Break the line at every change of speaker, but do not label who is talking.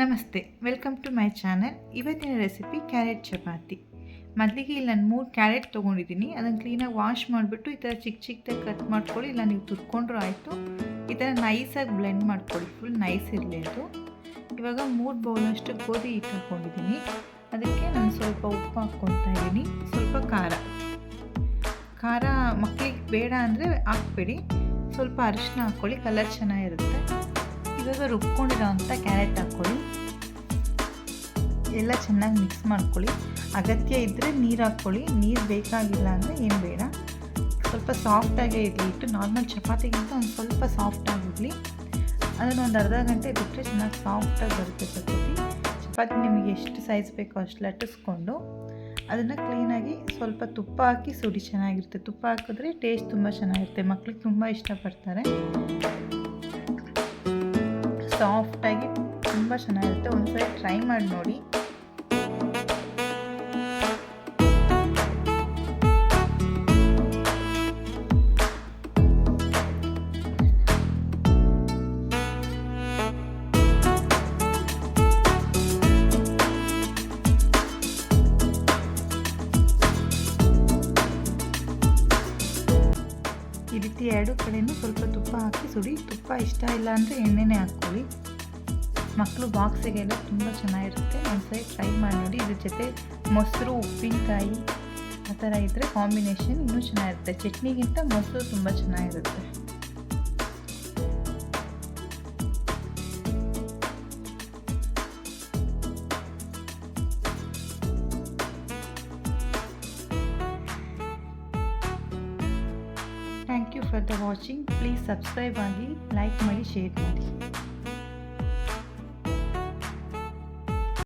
ನಮಸ್ತೆ, welcome to my channel. ಇವತ್ತಿನ recipe carrot chapati. ಮೊದಲಿಗೆ ಇಲ್ಲಿ ನಾನು ಮೂರು ಕ್ಯಾರೆಟ್ ತೊಗೊಂಡಿದ್ದೀನಿ. ಅದನ್ನು ಕ್ಲೀನಾಗಿ ವಾಶ್ ಮಾಡಿಬಿಟ್ಟು ಈ ಥರ ಚಿಕ್ಕ ಚಿಕ್ಕದಾಗಿ ಕಟ್ ಮಾಡ್ಕೊಳ್ಳಿ. ಇಲ್ಲ ನೀವು ತುರ್ಕೊಂಡ್ರೂ ಆಯಿತು. ಈ ಥರ ನೈಸಾಗಿ ಬ್ಲೆಂಡ್ ಮಾಡ್ಕೊಳ್ಳಿ. ಫುಲ್ ನೈಸ್ ಇರಲಿ ಅದು. ಇವಾಗ ಮೂರು ಬೌಲಷ್ಟು ಗೋಧಿ ಹಿಟ್ಟು ಹಾಕ್ಕೊಂಡಿದ್ದೀನಿ ಅದಕ್ಕೆ ನಾನು ಸ್ವಲ್ಪ ಉಪ್ಪು ಹಾಕ್ಕೊತಾ ಇದ್ದೀನಿ. ಸ್ವಲ್ಪ ಖಾರ. ಖಾರ ಮಕ್ಕಳಿಗೆ ಬೇಡ ಅಂದರೆ ಹಾಕ್ಬೇಡಿ. ಸ್ವಲ್ಪ ಅರಿಶಿನ ಹಾಕ್ಕೊಳ್ಳಿ. ಕಲರ್ ಚೆನ್ನಾಗಿರುತ್ತೆ. ಇವಾಗ ರುಬ್ಕೊಂಡಿರೋ ಅಂಥ ಕ್ಯಾರೆಟ್ ಹಾಕ್ಕೊಳ್ಳಿ. ಎಲ್ಲ ಚೆನ್ನಾಗಿ ಮಿಕ್ಸ್ ಮಾಡ್ಕೊಳ್ಳಿ. ಅಗತ್ಯ ಇದ್ದರೆ ನೀರು ಹಾಕ್ಕೊಳ್ಳಿ. ನೀರು ಬೇಕಾಗಿಲ್ಲ ಅಂದರೆ ಏನು ಬೇಡ. ಸ್ವಲ್ಪ ಸಾಫ್ಟಾಗೇ ಇರಲಿ. ಇಟ್ಟು ನಾರ್ಮಲ್ ಚಪಾತಿಗಿಂತ ಒಂದು ಸ್ವಲ್ಪ ಸಾಫ್ಟಾಗಿರಲಿ ಅದನ್ನು ಒಂದು ಅರ್ಧ ಗಂಟೆ ಬಿಟ್ಟರೆ ಚೆನ್ನಾಗಿ ಸಾಫ್ಟಾಗಿ ಬರುತ್ತೆ ಚಪಾತಿ. ಚಪಾತಿ ನಿಮಗೆ ಎಷ್ಟು ಸೈಜ್ ಬೇಕೋ ಅಷ್ಟು ಲಟ್ಟಿಸ್ಕೊಂಡು ಅದನ್ನು ಕ್ಲೀನಾಗಿ ಸ್ವಲ್ಪ ತುಪ್ಪ ಹಾಕಿ ಸುಡಿ ಚೆನ್ನಾಗಿರುತ್ತೆ. ತುಪ್ಪ ಹಾಕಿದ್ರೆ ಟೇಸ್ಟ್ ತುಂಬ ಚೆನ್ನಾಗಿರುತ್ತೆ. ಮಕ್ಳಿಗೆ ತುಂಬ ಇಷ್ಟಪಡ್ತಾರೆ. ಸಾಫ್ಟಾಗಿ ತುಂಬ ಚೆನ್ನಾಗಿರುತ್ತೆ. ಒಂದು ಸಲ ಟ್ರೈ ಮಾಡಿ ನೋಡಿ. ಈ ರೀತಿ ಎರಡು ಕಡೆಯೂ ಸ್ವಲ್ಪ ತುಪ್ಪ ಹಾಕಿ ಸುಡಿ. ತುಪ್ಪ ಇಷ್ಟ ಇಲ್ಲ ಅಂದರೆ ಎಣ್ಣೆನೇ ಹಾಕ್ಕೊಳ್ಳಿ. ಮಕ್ಕಳು ಬಾಕ್ಸಿಗೆಲ್ಲ ತುಂಬ ಚೆನ್ನಾಗಿರುತ್ತೆ. ಒಂದ್ಸರಿ ಟ್ರೈ ಮಾಡಿ ನೋಡಿ. ಇದ್ರ ಜೊತೆ ಮೊಸರು, ಉಪ್ಪಿನಕಾಯಿ ಆ ಥರ ಇದ್ದರೆ ಕಾಂಬಿನೇಷನ್ ಇನ್ನೂ ಚೆನ್ನಾಗಿರುತ್ತೆ. ಚಟ್ನಿಗಿಂತ ಮೊಸರು ತುಂಬ ಚೆನ್ನಾಗಿರುತ್ತೆ. thank you for the watching please subscribe ಆಗಿ ಲೈಕ್ ಮಾಡಿ ಶೇರ್ ಮಾಡಿ